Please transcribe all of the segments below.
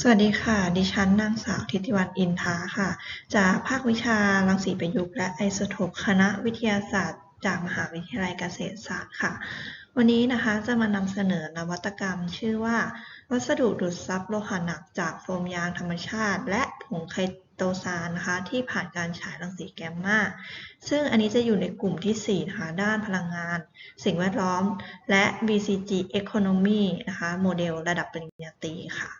สวัสดีค่ะ ดิฉันนางสาวทิติวรรณ อินทาค่ะ จากภาควิชารังสีประยุกต์และไอโซโทปคณะวิทยาศาสตร์ จากมหาวิทยาลัยเกษตรศาสตร์ค่ะ วันนี้นะคะจะมานำเสนอนวัตกรรมชื่อว่า วัสดุดูดซับโลหะหนักจากโฟมยางธรรมชาติ และผงไคโตซานนะคะ ที่ผ่านการฉายรังสีแกมมา ซึ่งอันนี้จะอยู่ในกลุ่มที่4นะคะด้านพลังงาน สิ่งแวดล้อม และ BCG Economy นะคะ โมเดลระดับปริญญาตรีค่ะ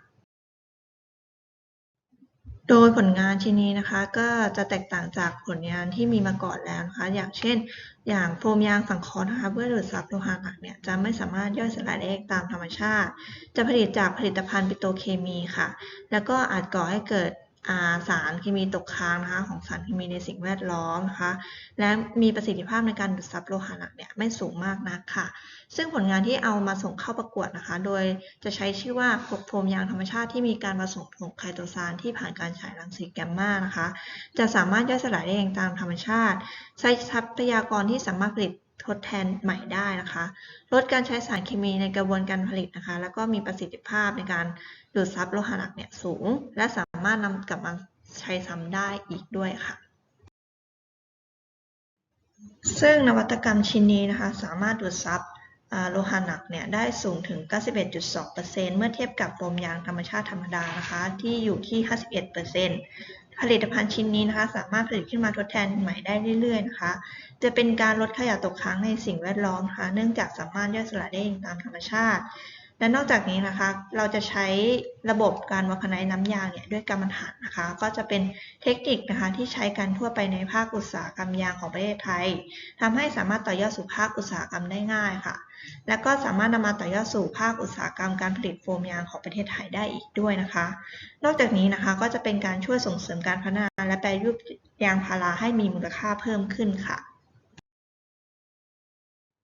โดยผลงานชิ้นนี้นะคะ ก็จะแตกต่างจากผลงานที่มีมาก่อนแล้วนะคะ อย่างเช่น อย่างโฟมยางสังเคราะห์นะคะเพื่อดูดซับโลหะหนักเนี่ยจะไม่สามารถย่อยสลายได้เองตามธรรมชาติ จะผลิตจากผลิตภัณฑ์ปิโตรเคมีค่ะ แล้วก็อาจก่อให้เกิด สารเคมีตกค้างนะคะของสารเคมีในสิ่งแวดล้อมนะคะและมีประสิทธิภาพในการดูดซับโลหะหนักเนี่ยไม่สูงมากนักค่ะ ซึ่งผลงานที่เอามาส่งเข้าประกวดนะคะ โดยจะใช้ชื่อว่าโฟมยางธรรมชาติที่มีการผสมผงไคโตซานที่ผ่านการฉายรังสีแกมมานะคะ จะสามารถย่อยสลายได้เองตามธรรมชาติ ใช้ทรัพยากรที่สามารถผลิตทดแทนใหม่ได้นะคะ ลดการใช้สารเคมีในกระบวนการผลิตนะคะ แล้วก็มีประสิทธิภาพในการดูดซับโลหะหนักเนี่ยสูง และสามารถนำกลับมาใช้ซ้ำได้อีกด้วยค่ะ ซึ่งนวัตกรรมชิ้นนี้นะคะ สามารถดูดซับ โลหะหนักเนี่ยได้สูงถึง 91.2%เมื่อเทียบกับโฟมยางธรรมชาติธรรมดานะคะ ที่อยู่ที่ 51%ผลิตภัณฑ์ชิ้นนี้นะคะ สามารถผลิตขึ้นมาทดแทนใหม่ได้เรื่อยๆนะคะ จะเป็นการลดขยะตกค้างในสิ่งแวดล้อมนะคะเนื่องจากสามารถย่อยสลายได้เองตามธรรมชาติ และนอกจากนี้นะคะ เราจะใช้ระบบการวัคไนน้ำยางเนี่ยด้วยกรรมฐานนะคะ ก็จะเป็นเทคนิคนะคะที่ใช้กันทั่วไปในภาคอุตสาหกรรมยางของประเทศไทยทำให้สามารถต่อยอดสู่ภาคอุตสาหกรรมได้ง่ายค่ะ และก็สามารถนำมาต่อยอดสู่ภาคอุตสาหกรรมการผลิตโฟมยางของประเทศไทยได้อีกด้วยนะคะ นอกจากนี้นะคะก็จะเป็นการช่วยส่งเสริมการพัฒนา และแปรรูปยางพาราให้มีมูลค่าเพิ่มขึ้นค่ะ